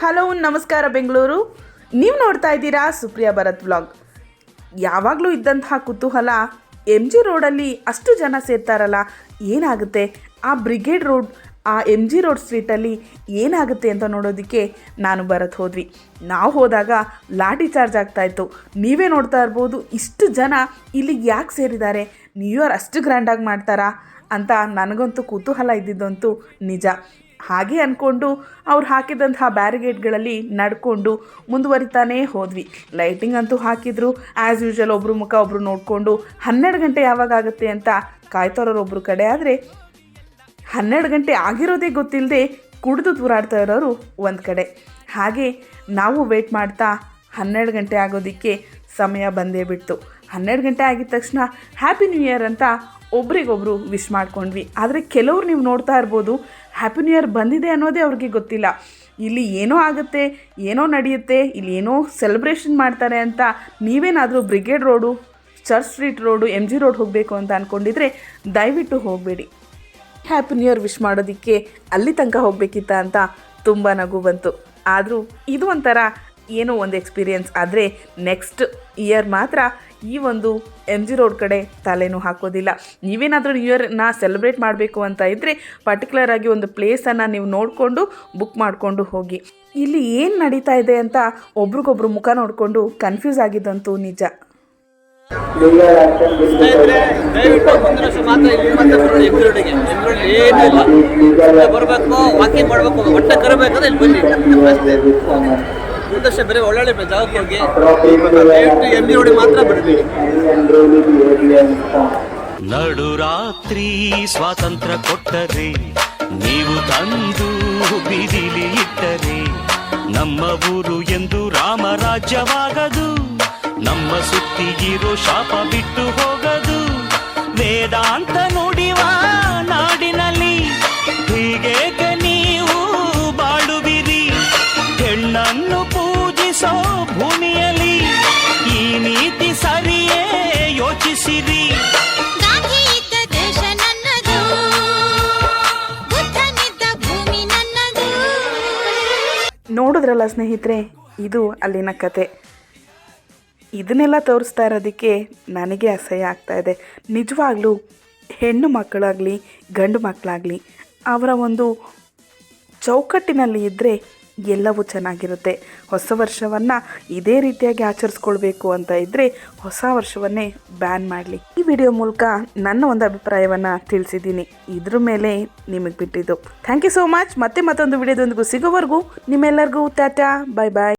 Hello ನಮಸ್ಕಾರ ಬೆಂಗಳೂರು. ನೀವು ನೋಡ್ತಾ ಇದ್ದೀರಾ ಸುಪ್ರಿಯಾ ಭರತ್ ವ್ಲಾಗ್ ಯಾವಾಗಲೂ ಇದ್ದಂತಹ ಕುತೂಹಲ ಎಂ ಜಿ ರೋಡಲ್ಲಿ ಅಷ್ಟು ಜನ ಸೇರ್ತಾರಲ್ಲ, ಏನಾಗುತ್ತೆ? ಆ ಬ್ರಿಗೇಡ್ ರೋಡ್, ಆ ಎಂ ಜಿ ರೋಡ್ ಸ್ಟ್ರೀಟಲ್ಲಿ ಏನಾಗುತ್ತೆ ಅಂತ ನೋಡೋದಕ್ಕೆ ನಾನು ಬರತ್ ಹೋದ್ವಿ. ನಾವು ಹೋದಾಗ ಲಾಠಿ ಚಾರ್ಜ್ ಆಗ್ತಾಯಿತ್ತು ನೀವೇ ನೋಡ್ತಾ ಇರ್ಬೋದು, ಇಷ್ಟು ಜನ ಇಲ್ಲಿಗೆ ಯಾಕೆ ಸೇರಿದ್ದಾರೆ? ನ್ಯೂ ಇಯರ್ ಅಷ್ಟು ಗ್ರ್ಯಾಂಡಾಗಿ ಮಾಡ್ತಾರಾ? ಅಂತ ನನಗಂತೂ ಕುತೂಹಲ ಇದ್ದಿದ್ದಂತೂ ನಿಜ. ಹಾಗೆ ಅಂದ್ಕೊಂಡು ಅವ್ರು ಹಾಕಿದಂತಹ ಬ್ಯಾರಿಗೇಡ್ಗಳಲ್ಲಿ ನಡ್ಕೊಂಡು ಮುಂದುವರಿತಾನೇ ಹೋದ್ವಿ. ಲೈಟಿಂಗ್ ಅಂತೂ ಹಾಕಿದ್ರು. ಆ್ಯಸ್ ಯೂಶಲ್ ಒಬ್ಬರು ಮುಖ ಒಬ್ಬರು ನೋಡಿಕೊಂಡು ಹನ್ನೆರಡು ಗಂಟೆ ಯಾವಾಗ ಆಗುತ್ತೆ ಅಂತ ಕಾಯ್ತಾರೋರು ಒಬ್ಬರು ಕಡೆ. ಆದರೆ ಹನ್ನೆರಡು ಗಂಟೆ ಆಗಿರೋದೇ ಗೊತ್ತಿಲ್ಲದೆ ಕುಡಿದು ತೂರಾಡ್ತಾ ಇರೋರು ಒಂದು ಕಡೆ. ಹಾಗೆ ನಾವು ವೇಟ್ ಮಾಡ್ತಾ ಹನ್ನೆರಡು ಗಂಟೆ ಆಗೋದಕ್ಕೆ ಸಮಯ ಬಂದೇ ಬಿಡ್ತು. ಹನ್ನೆರಡು ಗಂಟೆ ಆಗಿದ ತಕ್ಷಣ ಹ್ಯಾಪಿ ನ್ಯೂ ಇಯರ್ ಅಂತ ಒಬ್ರಿಗೊಬ್ರು ವಿಶ್ ಮಾಡ್ಕೊಂಡ್ವಿ. ಆದರೆ ಕೆಲವ್ರು ನೀವು ನೋಡ್ತಾ ಇರ್ಬೋದು ಹ್ಯಾಪಿ ನ್ಯೂ ಇಯರ್ ಬಂದಿದೆ ಅನ್ನೋದೇ ಅವ್ರಿಗೆ ಗೊತ್ತಿಲ್ಲ. ಇಲ್ಲಿ ಏನೋ ಆಗುತ್ತೆ, ಏನೋ ನಡೆಯುತ್ತೆ, ಇಲ್ಲಿ ಏನೋ ಸೆಲೆಬ್ರೇಷನ್ ಮಾಡ್ತಾರೆ ಅಂತ ನೀವೇನಾದರೂ brigade road church street road M G road ಹೋಗಬೇಕು ಅಂತ ಅಂದ್ಕೊಂಡಿದ್ರೆ ದಯವಿಟ್ಟು ಹೋಗಬೇಡಿ. ಹ್ಯಾಪಿ ನ್ಯೂ ಇಯರ್ ವಿಶ್ ಮಾಡೋದಕ್ಕೆ ಅಲ್ಲಿ ತನಕ ಹೋಗಬೇಕಿತ್ತ ಅಂತ ತುಂಬ ನಗು ಬಂತು. ಆದರೂ ಇದು ಒಂಥರ ಏನೋ ಒಂದು ಎಕ್ಸ್ಪೀರಿಯನ್ಸ್. ಆದರೆ ನೆಕ್ಸ್ಟ್ ಇಯರ್ ಮಾತ್ರ ಈ ಒಂದು ಎಂ ಜಿ ರೋಡ್ ಕಡೆ ತಲೆನೂ ಹಾಕೋದಿಲ್ಲ. ನೀವೇನಾದರೂ ನ್ಯೂ ಇಯರ್ನ ಸೆಲೆಬ್ರೇಟ್ ಮಾಡಬೇಕು ಅಂತ ಇದ್ದರೆ ಪರ್ಟಿಕ್ಯುಲರ್ ಆಗಿ ಒಂದು ಪ್ಲೇಸನ್ನು ನೀವು ನೋಡಿಕೊಂಡು ಬುಕ್ ಮಾಡಿಕೊಂಡು ಹೋಗಿ. ಇಲ್ಲಿ ಏನು ನಡೀತಾ ಇದೆ ಅಂತ ಒಬ್ರಿಗೊಬ್ರು ಮುಖ ನೋಡಿಕೊಂಡು ಕನ್ಫ್ಯೂಸ್ ಆಗಿದ್ದಂತೂ ನಿಜ. ದಯವಿಟ್ಟು ಮುಂದಿನ ವರ್ಷ ಮಾತ್ರ ಇಲ್ಲಿ ಮತ್ತೆ ಬರೋಣ ಎಬ್ಬಿರೋಡಿಗೆ ಎಬ್ಬಿರೋಡಿ ಏನೂ ಇಲ್ಲ. ಬರಬೇಕು ವಾಕಿಂಗ್ ಮಾಡಬೇಕು ಹೊಟ್ಟೆ ಕರಬೇಕಂದ್ರೆ ಇಲ್ಲಿ ಬನ್ನಿ. ಅಷ್ಟೇ. ಮುಂದೆ ವರ್ಷ ಬೇರೆ ಒಳ್ಳೊಳ್ಳೆ ಜಾಗಕ್ಕೆ ಹೋಗಿ. ದಯವಿಟ್ಟು ಮಾತ್ರ ಬರಬೇಡಿ ನಡುರಾತ್ರಿ ಸ್ವಾತಂತ್ರ್ಯ ಕೊಟ್ಟರೆ ನೀವು ತಂದು ಬೀದಿಲಿ ಇಟ್ಟರೆ ನಮ್ಮ ಊರು ಎಂದು ರಾಮರಾಜ್ಯವಾಗದು ನಮ್ಮ ಸುತ್ತಿಗಿರೋ ಶಾಪ ಬಿಟ್ಟು ಹೋಗದು. ವೇದಾಂತ ನುಡಿವ ನಾಡಿನಲ್ಲಿ ಹೀಗೇಕೆ ನೀವು ಬಾಳುವಿರಿ? ಹೆಣ್ಣನ್ನು ಪೂಜಿಸೋ ಭೂಮಿಯಲ್ಲಿ ಈ ನೀತಿ ಸರಿಯೇ ಯೋಚಿಸಿರಿ. ನೋಡಿದ್ರಲ್ಲ ಸ್ನೇಹಿತರೆ ಇದು ಅಲ್ಲಿನ ಕತೆ. ಇದನ್ನೆಲ್ಲ ತೋರಿಸ್ತಾ ಇರೋದಕ್ಕೆ ನನಗೆ ಅಸಹ್ಯ ಆಗ್ತಾ ಇದೆ. ನಿಜವಾಗ್ಲೂ ಹೆಣ್ಣು ಮಕ್ಕಳಾಗಲಿ, ಗಂಡು ಮಕ್ಕಳಾಗಲಿ ಅವರ ಒಂದು ಚೌಕಟ್ಟಿನಲ್ಲಿ ಇದ್ದರೆ ಎಲ್ಲವೂ ಚೆನ್ನಾಗಿರುತ್ತೆ. ಹೊಸ ವರ್ಷವನ್ನು ಇದೇ ರೀತಿಯಾಗಿ ಆಚರಿಸ್ಕೊಳ್ಬೇಕು ಅಂತ ಇದ್ದರೆ ಹೊಸ ವರ್ಷವನ್ನೇ ಬ್ಯಾನ್ ಮಾಡಲಿ. ಈ ವಿಡಿಯೋ ಮೂಲಕ ನನ್ನ ಒಂದು ಅಭಿಪ್ರಾಯವನ್ನು ತಿಳಿಸಿದ್ದೀನಿ. ಇದ್ರ ಮೇಲೆ ನಿಮಗೆ ಬಿಟ್ಟಿದ್ದು. ಥ್ಯಾಂಕ್ ಯು ಸೋ ಮಚ್ ಮತ್ತೆ ಮತ್ತೊಂದು ವಿಡಿಯೋದೊಂದಿಗೂ ಸಿಗೋವರೆಗೂ ನಿಮ್ಮೆಲ್ಲರಿಗೂ, ಟಾಟಾ ಬಾಯ್ ಬಾಯ್